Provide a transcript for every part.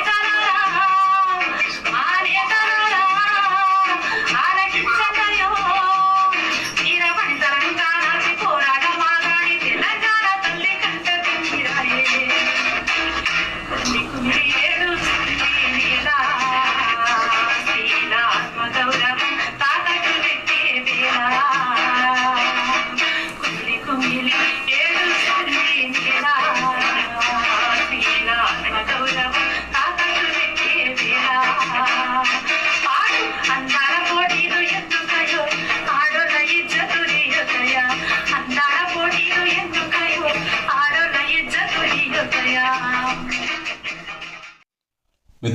Americano!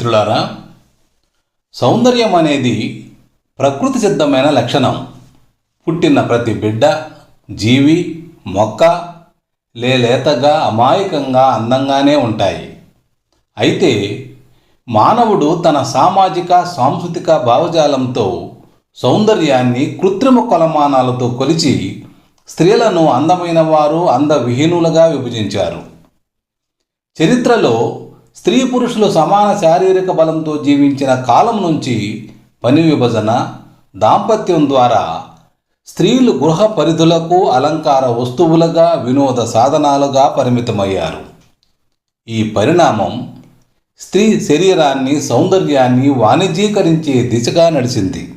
మిత్రులారా సౌందర్యం అనేది ప్రకృతి సిద్ధమైన లక్షణం. పుట్టిన ప్రతి బిడ్డ జీవి మొక్క లేలేతగా అమాయకంగా అందంగానే ఉంటాయి. అయితే మానవుడు తన సామాజిక సాంస్కృతిక భావజాలంతో సౌందర్యాన్ని కృత్రిమ కొలమానాలతో కొలిచి స్త్రీలను అందమైన వారు అందవిహీనులుగా విభజించారు. చరిత్రలో స్త్రీ పురుషులు సమాన శారీరక బలంతో జీవించిన కాలం నుంచి పని విభజన దాంపత్యం ద్వారా స్త్రీలు గృహ పరిధులకు అలంకార వస్తువులుగా వినోద సాధనాలుగా పరిమితమయ్యారు. ఈ పరిణామం స్త్రీ శరీరాన్ని సౌందర్యాన్ని వాణిజ్యీకరించే దిశగా నడిచింది.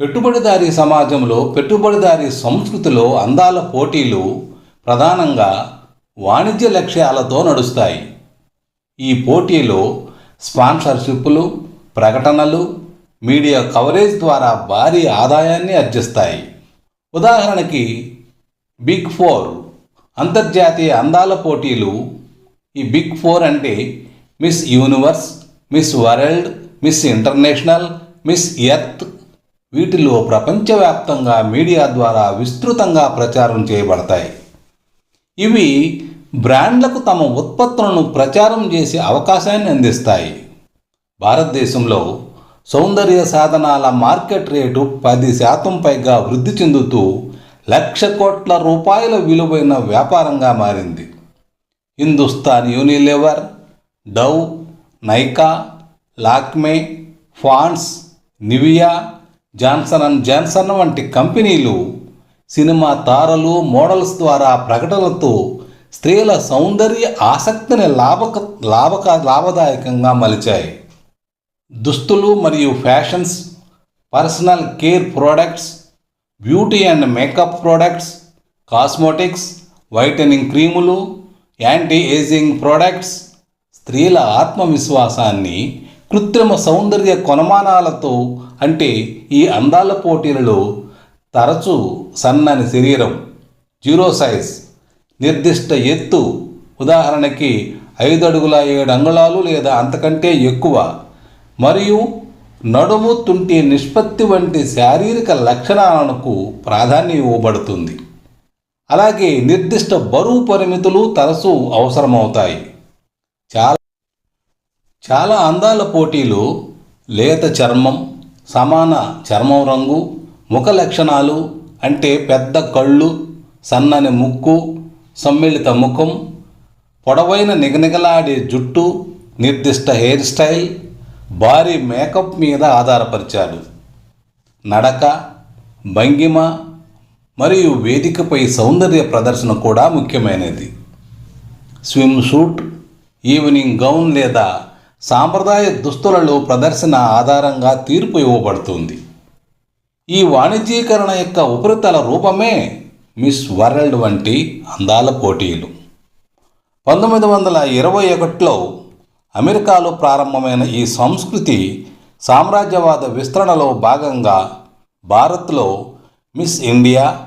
పెట్టుబడిదారీ సమాజంలో పెట్టుబడిదారీ సంస్కృతిలో అందాల పోటీలు ప్రధానంగా వాణిజ్య లక్ష్యాలతో నడుస్తాయి. ఈ పోటీలో స్పాన్సర్షిప్లు ప్రకటనలు మీడియా కవరేజ్ ద్వారా భారీ ఆదాయాన్ని అర్జిస్తాయి ఉదాహరణకి బిగ్ ఫోర్ అంతర్జాతీయ అందాల పోటీలు ఈ బిగ్ ఫోర్ అంటే miss universe miss world miss international miss earth వీటిలో ప్రపంచవ్యాప్తంగా మీడియా ద్వారా విస్తృతంగా ప్రచారం చేయబడతాయి. ఇవి బ్రాండ్లకు తమ ఉత్పత్తులను ప్రచారం చేసే అవకాశాన్ని అందిస్తాయి. భారతదేశంలో సౌందర్య సాధనాల మార్కెట్ రేటు పది శాతం పైగా వృద్ధి చెందుతూ లక్ష కోట్ల రూపాయల విలువైన వ్యాపారంగా మారింది. Hindustan Unilever Dove Nykaa Lakme fans Nivea Johnson and Johnson వంటి కంపెనీలు సినిమా తారలు మోడల్స్ ద్వారా ప్రకటనలతో స్త్రీల సౌందర్య ఆసక్తిని లాభక లాభక లాభదాయకంగా మలిచాయి. దుస్తులు మరియు fashions personal care products beauty and makeup products cosmetics whitening క్రీములు యాంటీ ఏజింగ్ ప్రోడక్ట్స్ స్త్రీల ఆత్మవిశ్వాసాన్ని కృత్రిమ సౌందర్య కొనమానాలతో అంటే ఈ అందాల పోటీలలో తరచూ సన్నని శరీరం జీరో సైజ్. నిర్దిష్ట ఎత్తు ఉదాహరణకి ఐదు అడుగుల ఏడు అంగుళాలు లేదా అంతకంటే ఎక్కువ మరియు నడుము తుంటి నిష్పత్తి వంటి శారీరక లక్షణాలకు ప్రాధాన్యం ఇవ్వబడుతుంది. అలాగే నిర్దిష్ట బరువు పరిమితులు తరచూ అవసరమవుతాయి. చాలా చాలా అందాల పోటీలు లేత చర్మం సమాన చర్మం రంగు ముఖ లక్షణాలు అంటే పెద్ద కళ్ళు సన్నని ముక్కు సమ్మిళిత ముఖం పొడవైన నిగనిగలాడే జుట్టు నిర్దిష్ట హెయిర్ స్టైల్ భారీ మేకప్ మీద ఆధారపరిచాడు. నడక భంగిమ మరియు వేదికపై సౌందర్య ప్రదర్శన కూడా ముఖ్యమైనది. స్విమ్ సూట్ ఈవినింగ్ గౌన్ లేదా సాంప్రదాయ దుస్తులలో ప్రదర్శన ఆధారంగా తీర్పు ఇవ్వబడుతుంది. ఈ వాణిజ్యీకరణ యొక్క ఉపరితల రూపమే మిస్ వరల్డ్ వంటి అందాల పోటీలు. పంతొమ్మిది వందల ఇరవై ఒకటిలో అమెరికాలో ప్రారంభమైన ఈ సంస్కృతి సామ్రాజ్యవాద విస్తరణలో భాగంగా భారత్లో miss India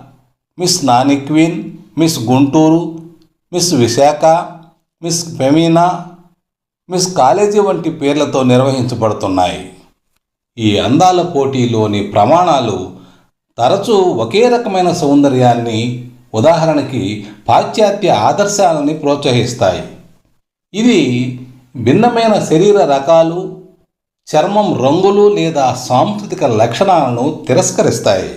miss Nani queen miss Guntur miss Visakha miss Femina miss college వంటి పేర్లతో నిర్వహించబడుతున్నాయి. ఈ అందాల పోటీలోని ప్రమాణాలు తరచూ ఒకే రకమైన సౌందర్యాన్ని ఉదాహరణకి పాశ్చాత్య ఆదర్శాలని ప్రోత్సహిస్తాయి. ఇది భిన్నమైన శరీర రకాలు చర్మం రంగులు లేదా సాంస్కృతిక లక్షణాలను తిరస్కరిస్తాయి.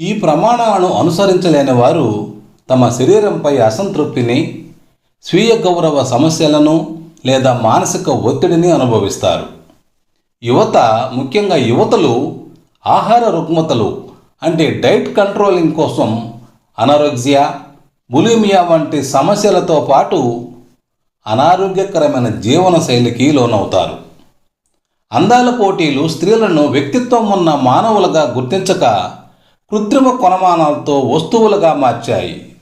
ఈ ప్రమాణాలను అనుసరించలేని వారు తమ శరీరంపై అసంతృప్తిని స్వీయ గౌరవ సమస్యలను లేదా మానసిక ఒత్తిడిని అనుభవిస్తారు. యువత ముఖ్యంగా యువతలు ఆహార రుగ్మతలు అంటే డైట్ కంట్రోలింగ్ కోసం అనారోగ్య బులిమియా వంటి సమస్యలతో పాటు అనారోగ్యకరమైన జీవన శైలికి లోనవుతారు. అందాల పోటీలు స్త్రీలను వ్యక్తిత్వం ఉన్న మానవులుగా గుర్తించక కృత్రిమ కొనమానాలతో వస్తువులుగా మార్చాయి.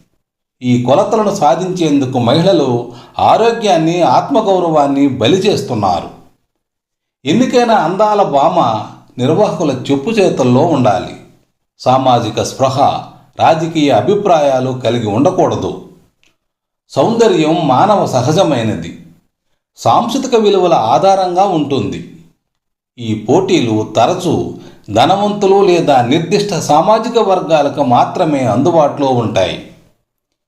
ఈ కొలతలను సాధించేందుకు మహిళలు ఆరోగ్యాన్ని ఆత్మగౌరవాన్ని బలి చేస్తున్నారు. ఎన్నికైన అందాల భామ నిర్వాహకుల చెప్పు చేతుల్లో ఉండాలి. సామాజిక స్పృహ రాజకీయ అభిప్రాయాలు కలిగి ఉండకూడదు. సౌందర్యం మానవ సహజమైనది. సాంస్కృతిక విలువల ఆధారంగా ఉంటుంది. ఈ పోటీలు తరచూ ధనవంతులు లేదా నిర్దిష్ట సామాజిక వర్గాలకు మాత్రమే అందుబాటులో ఉంటాయి.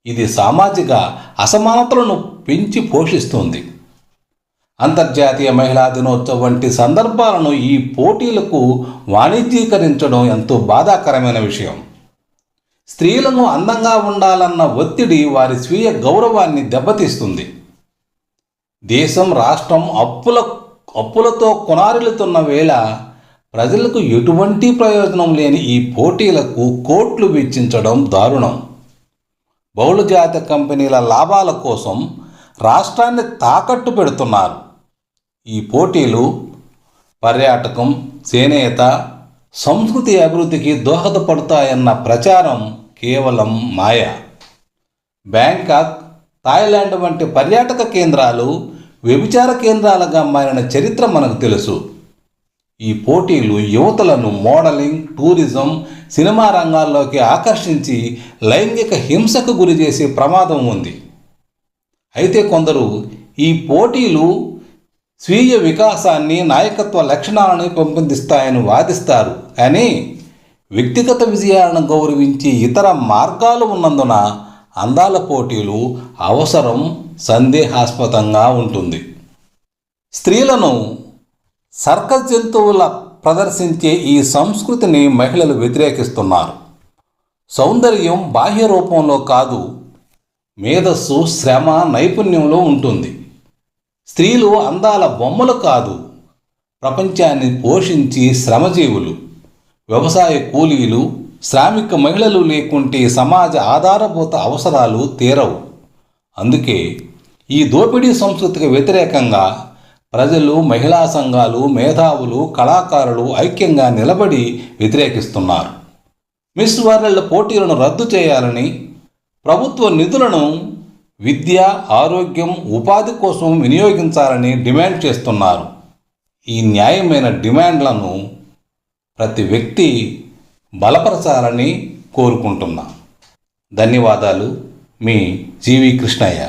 ఇది సామాజిక అసమానతలను పెంచి పోషిస్తుంది. అంతర్జాతీయ మహిళా దినోత్సవం వంటి సందర్భాలను ఈ పోటీలకు వాణిజ్యీకరించడం ఎంతో బాధాకరమైన విషయం. స్త్రీలను అందంగా ఉండాలన్న ఒత్తిడి వారి స్వీయ గౌరవాన్ని దెబ్బతీస్తుంది. దేశం రాష్ట్రం అప్పుల అప్పులతో కొనారిల్లుతున్న వేళ ప్రజలకు ఎటువంటి ప్రయోజనం లేని ఈ పోటీలకు కోట్లు వెచ్చించడం దారుణం. బహుళజాత కంపెనీల లాభాల కోసం రాష్ట్రాన్ని తాకట్టు పెడుతున్నారు. ఈ పోటీలు పర్యాటకం చేనేత సంస్కృతి అభివృద్ధికి దోహదపడతాయన్న ప్రచారం కేవలం మాయ. బ్యాంకాక్ థాయిలాండ్ వంటి పర్యాటక కేంద్రాలు వ్యభిచార కేంద్రాలుగా మారిన చరిత్ర మనకు తెలుసు. ఈ పోటీలు యువతలను మోడలింగ్ టూరిజం సినిమా రంగాల్లోకి ఆకర్షించి లైంగిక హింసకు గురి చేసే ప్రమాదం ఉంది. అయితే కొందరు ఈ పోటీలు స్వీయ వికాసాన్ని నాయకత్వ లక్షణాలను పెంపొందిస్తాయని వాదిస్తారు. కానీ వ్యక్తిగత విజయాలను గౌరవించి ఇతర మార్గాలు ఉన్నందున అందాల పోటీలు అవసరం సందేహాస్పదంగా ఉంటుంది. స్త్రీలను సర్కస్ జంతువుల ప్రదర్శించే ఈ సంస్కృతిని మహిళలు వ్యతిరేకిస్తున్నారు. సౌందర్యం బాహ్య రూపంలో కాదు మేధస్సు శ్రమ నైపుణ్యంలో ఉంటుంది. స్త్రీలు అందాల బొమ్మలు కాదు ప్రపంచాన్ని పోషించి శ్రమజీవులు వ్యవసాయ కూలీలు శ్రామిక మహిళలు లేకుంటే సమాజ ఆధారభూత అవసరాలు తీరవు. అందుకే ఈ దోపిడీ సంస్కృతికి వ్యతిరేకంగా ప్రజలు మహిళా సంఘాలు మేధావులు కళాకారులు ఐక్యంగా నిలబడి వ్యతిరేకిస్తున్నారు. మిస్ వరల్డ్ పోటీలను రద్దు చేయాలని ప్రభుత్వ నిధులను విద్య ఆరోగ్యం ఉపాధి కోసం వినియోగించాలని డిమాండ్ చేస్తున్నారు. ఈ న్యాయమైన డిమాండ్లను ప్రతి వ్యక్తి బలపరచాలని కోరుకుంటున్నా. ధన్యవాదాలు. మీ జీవి కృష్ణయ్య.